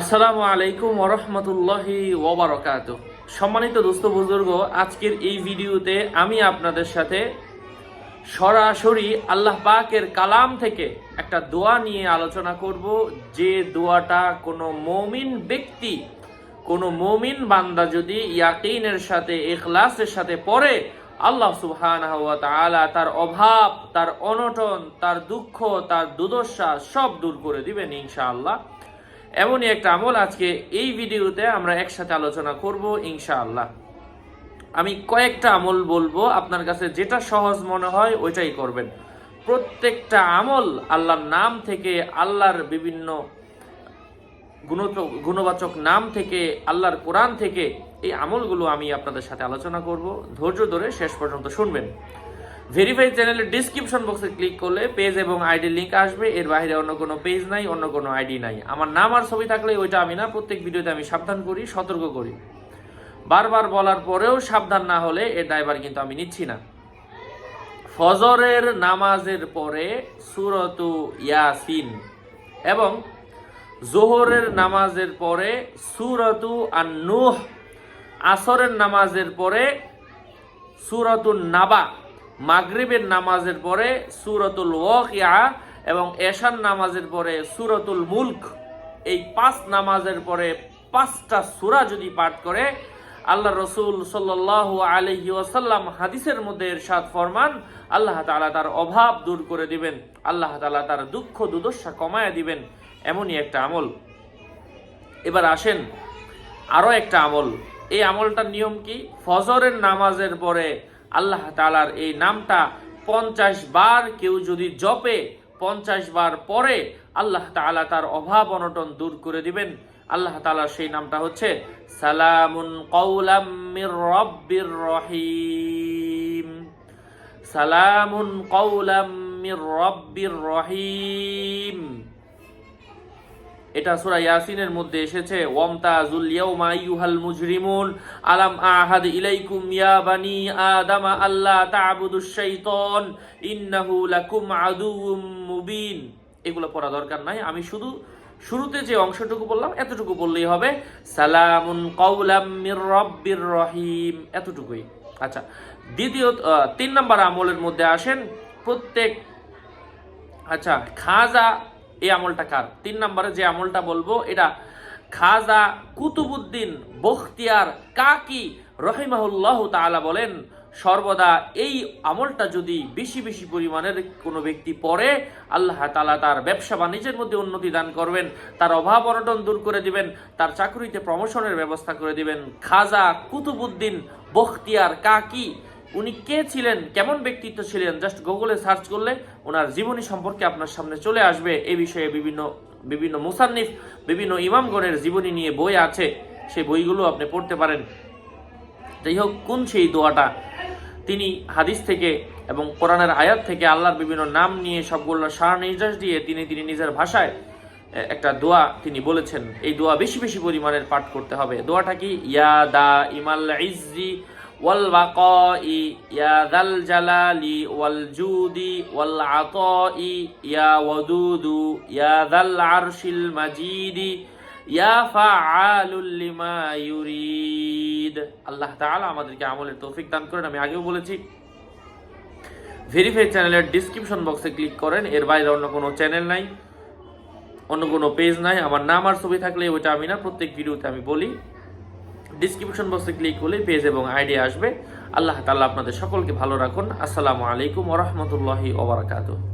আসসালামু আলাইকুম ওরহমতুল্লাহি ওবরকাত সম্মানিত দোস্ত বুজুর্গ, আজকের এই ভিডিওতে আমি আপনাদের সাথে সরাসরি আল্লাহ পাকের কালাম থেকে একটা দোয়া নিয়ে আলোচনা করব। যে দোয়াটা কোনো মমিন ব্যক্তি, কোনো মমিন বান্দা যদি ইয়াকিনের সাথে এখলাসের সাথে পড়ে, আল্লাহ তাআলা তার অভাব, তার অনটন, তার দুঃখ, তার দুর্দশা সব দূর করে দিবেন ইনশাআল্লাহ। এমনই একটা আমল আজকে এই ভিডিওতে আমরা একসাথে আলোচনা করব ইনশাআল্লাহ। আমি কয়েকটা আমল বলব, আপনার কাছে যেটা সহজ মনে হয় ওইটাই করবেন। প্রত্যেকটা আমল আল্লাহর নাম থেকে, আল্লাহর বিভিন্ন গুণবাচক নাম থেকে, আল্লাহর কোরআন থেকে এই আমলগুলো আমি আপনাদের সাথে আলোচনা করব। ধৈর্য ধরে শেষ পর্যন্ত শুনবেন। ভেরিফাই চ্যানেলের ডিসক্রিপশন বক্সে ক্লিক করলে পেজ এবং আইডি লিংক আসবে। এর বাইরে অন্য কোনো পেজ নাই, অন্য কোনো আইডি নাই। আমার নাম আর ছবি থাকলে ওইটা আমি না, প্রত্যেক ভিডিওতে আমি সাবধান করি, সতর্ক করি। বারবার বলার পরেও সাবধান না হলে এর দায়ভার কিন্তু আমি নিচ্ছি না। ফজরের নামাজের পরে সুরতু ইয়াসিন এবং জোহরের নামাজের পরে সুরতু নুহ আসরের নামাজের পরে সুরতুল নাবা মাগরিবের নামাজের পরে সুরতুল ওয়াকিয়া এবং এশান নামাজের পরে সুরতুল মুলক। এই পাঁচ নামাজের পরে পাঁচটা সূরা যদি পাঠ করে, আল্লাহ রসুল সাল্লাল্লাহু আলাইহি ওয়াসাল্লাম হাদিসের মধ্যে এরশাদ ফরমান, আল্লাহ তাআলা তার অভাব দূর করে দিবেন, আল্লাহ তাআলা তার দুঃখ দুর্দশা কমায় দিবেন, এমনই একটা আমল। এবার আসেন আরও একটা আমল। এই আমলটার নিয়ম কি? ফজরের নামাজের পরে আল্লাহ তালার এই নামটা পঞ্চাশ বার কেউ যদি জপে, পঞ্চাশ বার পরে আল্লাহ তাআলা তার অভাব অনটন দূর করে দিবেন। আল্লাহ তাআলার সেই নামটা হচ্ছে সালামুন কৌলাম মির রব্বির রহিম। সালামুন কৌলাম মির রব্বির রহিম। এটা সূরা ইয়াসিনের মধ্যে এসেছে ওয়ামতাজুল ইয়াউমা আইয়ুহাল মুজরিমুন, আলাম আহাদ ইলাইকুম ইয়া বানি আদামা আল্লাহ তা'বুদুশ শাইতান ইন্নাহু লাকুম আদুউম মুবিন। এগুলো পড়া দরকার নাই, আমি শুধু শুরুতে যে অংশটুকু বললাম, এতটুকু বললেই হবে, সালামুন কওলাম মির রব্বির রহিম, এতটুকুই। আচ্ছা দ্বিতীয় তিন নম্বর আমলের মধ্যে আসেন, প্রত্যেক আচ্ছা খাজা এই আমলটা কার? তিন নম্বরে যে আমলটা বলব, এটা খাজা কুতুবুদ্দিন বখতিয়ার কাকি রহিমাহুল্লাহ তাআলা বলেন, সর্বদা এই আমলটা যদি বেশি বেশি পরিমাণের কোনো ব্যক্তি পড়ে, আল্লাহ তালা তার ব্যবসা বাণিজ্যের মধ্যে উন্নতি দান করবেন, তার অভাব অনটন দূর করে দিবেন, তার চাকরিতে প্রমোশনের ব্যবস্থা করে দিবেন। খাজা কুতুবুদ্দিন বখতিয়ার কাকি উনি কে ছিলেন, কেমন ব্যক্তিত্ব ছিলেন জাস্ট গুগলে সার্চ করলে ওনার জীবনী সম্পর্কে আপনার সামনে চলে আসবে। এই বিষয়ে বিভিন্ন বিভিন্ন মুসান্নিফ, বিভিন্ন ইমামগণের জীবনী নিয়ে বই আছে, সেই বইগুলো আপনি পড়তে পারেন। যাই হোক, কোন সেই দোয়াটা? তিনি হাদিস থেকে এবং কোরআনের আয়াত থেকে আল্লাহর বিভিন্ন নাম নিয়ে সবগুলো সার নির্দেশ দিয়ে তিনি তিনি নিজের ভাষায় একটা দোয়া তিনি বলেছেন। এই দোয়া বেশি বেশি পরিমাণের পাঠ করতে হবে। দোয়াটা কি? ইয়া দা ইমাল ইজ্জি ওয়াল বাকাই ইয়া দাল জালালি ওয়াল জুদি ওয়াল আতাই ইয়া ওয়াদুদু, ইয়া দাল আরশিল মাজিদি, ইয়া ফাআলুল লিমা ইউরিদ। আল্লাহ তাআলা আমাদেরকে আমলের তৌফিক দান করেন। আমি আগেও বলেছি, ভেরিফাই চ্যানেলের ডিসক্রিপশন বক্সে ক্লিক করেন। এর বাইরে অন্য কোনো চ্যানেল নাই, অন্য কোনো পেজ নাই। আমার নাম আর ছবি থাকলে ওইটা আমি না, প্রত্যেক ভিডিওতে আমি বলি। ডিসক্রিপশন বক্সে ক্লিক করলে পেজ এবং আইডি আসবে। আল্লাহ তাআলা আপনাদের সকলকে ভালো রাখুন। আসসালামু আলাইকুম ওরহমতুল্লাহি ওবরাকাতুহ